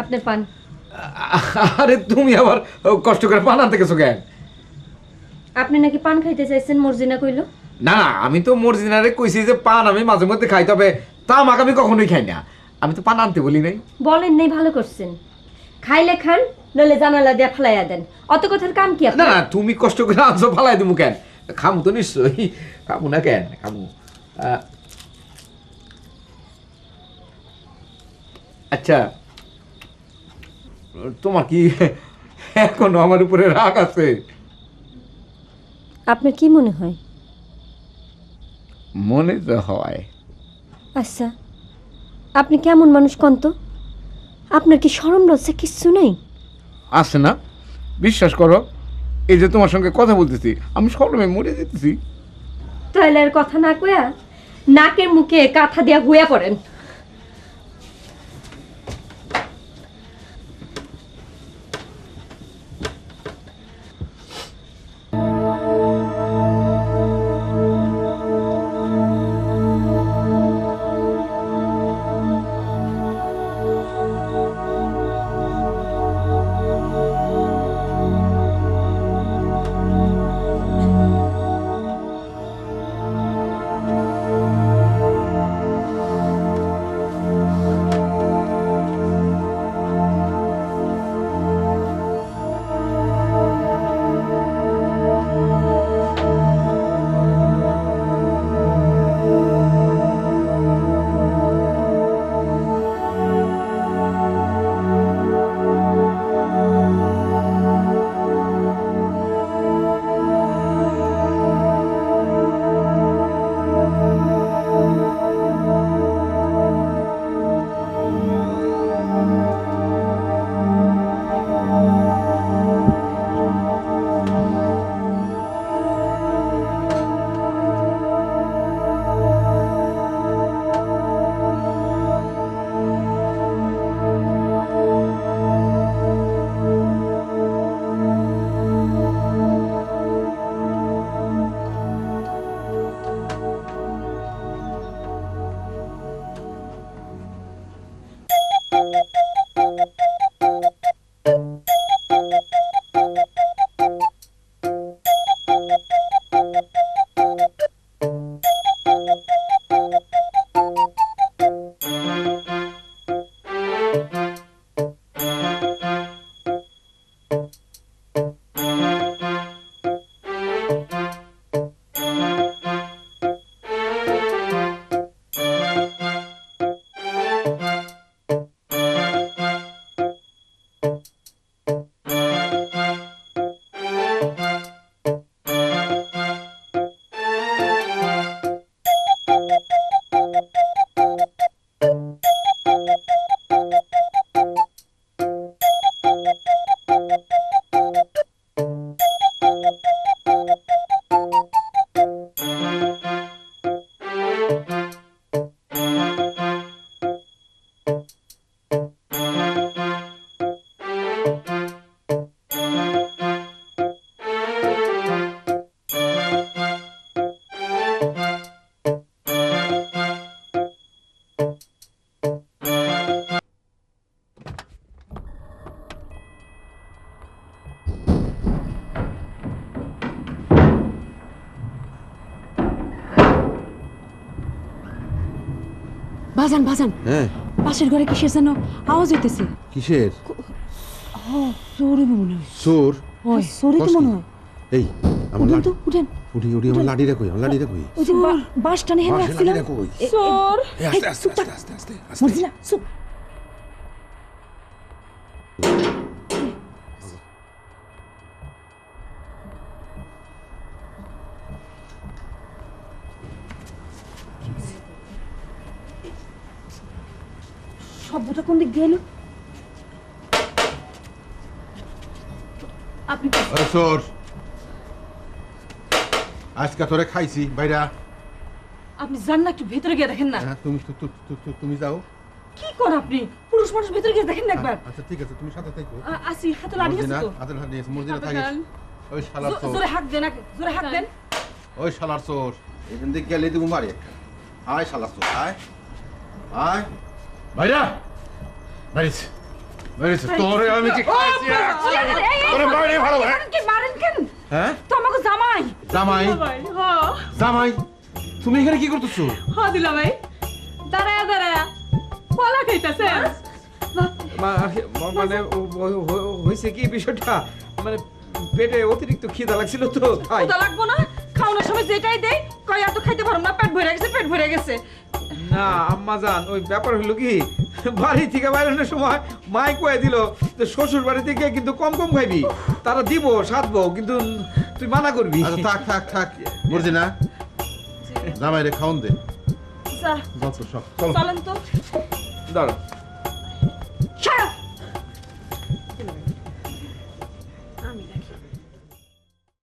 আপনার পান। আরে তুমি আবার কষ্ট করে পান আনতে গেছো কেন? আপনি নাকি পান খাইতে চাইছেন মর্জিনা কইল? না না আমি তো মর্জিনারে কইছি যে পান আমি মাঝে মধ্যে খাই তবে তামাক আমি কখনোই খাই না। আমি তো পান আনতে বলি নাই। বলেন নাই ভালো করছেন। খাইলে খান নলে জানালা দিয়া ফেলাইয়া দেন। অত কথার কাম কি না না তুমি কষ্ট করে আনছো ফালাই দিমু কেন? খামু তো নিশ্চয়ই খামু না কেন? খামু। আচ্ছা তোমার কি এখনও আমার উপরে রাগ আছে? আপনার কি মনে হয়? মনে তো হয়। আচ্ছা আপনি কেমন মানুষ কন্ত আপনার কি সরম লজ্জা কিচ্ছু নাই? আছে না। বিশ্বাস করো এই যে তোমার সঙ্গে কথা বলতেছি আমি সরমে মরে যেতেছি। তাহলে আর কথা না কয়া নাকের মুখে কাঁথা দিয়া হুয়া পড়েন। বাজান বাজান। হ্যাঁ। পাশের ঘরে কিসের যেন আওয়াজ হইতেছে? কিসের? চোরে মনে হয়। চোর? ওই চোরে তো মনে হয়। এই আমার লাঠি তো উঠেন। উঠি উঠি আমার লাঠিটা কই? আমার লাঠিটা কই? ওই যে টানে হেনে রাখছিলাম আস্তে আস্তে আস্তে আস্তে আস্তে শব্দটা কোন দিক দিয়ে এলো? আপনি ওই চোর। আজকে তোরে খাইছি বাইরা আপনি যান না একটু ভেতরে গিয়ে দেখেন না। হ্যাঁ, তুমি তুমি যাও। কি কর আপনি? পুরুষ মানুষ ভেতরে গিয়ে দেখেন না একবার। আচ্ছা ঠিক আছে তুমি সাথে থাকো। আসি হাতে আছে তো। হাত মর্জিনা হাতে থাকিস ওই শালার চোর। জোরে হাত দেন জোরে হাত দেন। ওই শালার চোর। এখান থেকে গেলে তুমি মারি আয় শালার চোর আয়। আয়। বাইরা মেরেছে তোরে আমি কি খাইছি তোরে ভালো হ্যাঁ কি মারেন কেন হ্যাঁ তো আমাকে জামাই জামাই ভাই জামাই তুমি এখানে কি করতেছো হ দিলা ভাই দাঁড়ায়া দাঁড়ায়া কলা খাইতাছে মানে হয়েছে কি বিষয়টা মানে পেটে অতিরিক্ত খিদা লাগছিল তো তাই লাগবো না খাওয়ানোর সময় যেটাই দেই কয় এত খাইতে পারো না পেট ভরে গেছে পেট ভরে গেছে। না আম্মা জান ওই ব্যাপার হলো কি বাড়ি থেকে বাইরানোর সময় মাই কয়ে দিল যে শ্বশুর বাড়ি থেকে কিন্তু কম কম খাইবি তারা দিব সাধবো কিন্তু তুই মানা করবি। আচ্ছা থাক থাক থাক মর্জিনা জামাই রে খাওন দে। যা। যত সব চলো। চলেন তো। দাঁড়া। up!